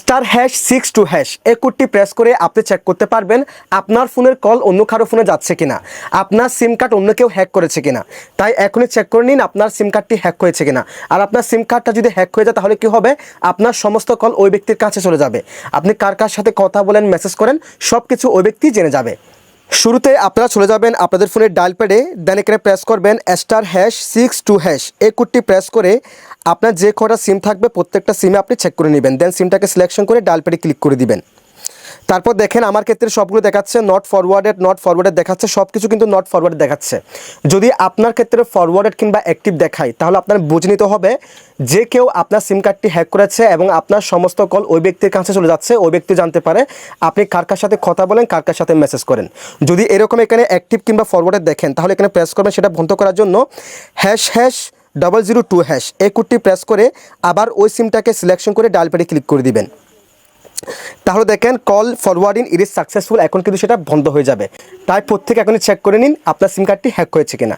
Star hash six two hash এই কোডটি press করে আপনি চেক করতে পারবেন আপনার ফোনের কল অন্য কারও ফোনে যাচ্ছে কিনা, আপনার সিম কার্ড অন্য কেউ হ্যাক করেছে কিনা। তাই এখনই চেক করে নিন আপনার সিম কার্ডটি হ্যাক হয়েছে কিনা। আর আপনার সিম কার্ডটা যদি হ্যাক হয়ে যায় তাহলে কি হবে? আপনার সমস্ত কল ওই ব্যক্তির কাছে চলে যাবে। আপনি কার কার সাথে কথা বলেন মেসেজ করেন সব কিছু ওই ব্যক্তি জেনে যাবে। শুরুতে আপনারা চলে যাবেন আপনাদের ফোনের ডায়াল প্যাডে দেন এখানে প্রেস করবেন star hash six two hash এই কোডটি প্রেস করে আপনার যে কটা সিম থাকবে প্রত্যেকটা সিমে আপনি চেক করে নেবেন। দেন সিমটাকে সিলেকশন করে ডায়াল প্যাডে ক্লিক করে দিবেন। তারপর দেখেন আমার ক্ষেত্রে সবগুলো দেখাচ্ছে নট ফরওয়ার্ডেড নট ফরওয়ার্ডেড দেখাচ্ছে সব কিছু কিন্তু নট ফরওয়ার্ডেড দেখাচ্ছে। যদি আপনার ক্ষেত্রে ফরওয়ার্ডেড কিংবা অ্যাক্টিভ দেখায়, তাহলে আপনার বুঝে নিতে হবে যে কেউ আপনার সিম কার্ডটি হ্যাক করেছে এবং আপনার সমস্ত কল ওই ব্যক্তির কাছে চলে যাচ্ছে, ওই ব্যক্তি জানতে পারে আপনি কার কার সাথে কথা বলেন, কার কার সাথে মেসেজ করেন। যদি এরকম এখানে অ্যাক্টিভ কিংবা ফরওয়ার্ডেড দেখেন, তাহলে এখানে প্রেস করবেন, সেটা বন্ধ করার জন্য hash hash double zero two hash এই কোডটি প্রেস করে আবার ওই সিমটাকে সিলেকশন করে ডায়াল প্যাডে ক্লিক করে দিবেন। তাহলে দেখেন call forwarding it is successful এখন কিন্তু সেটা বন্ধ হয়ে যাবে। তাই প্রত্যেকে এখনই চেক করে নিন, আপনার সিম কার্ডটি হ্যাক হয়েছে কিনা।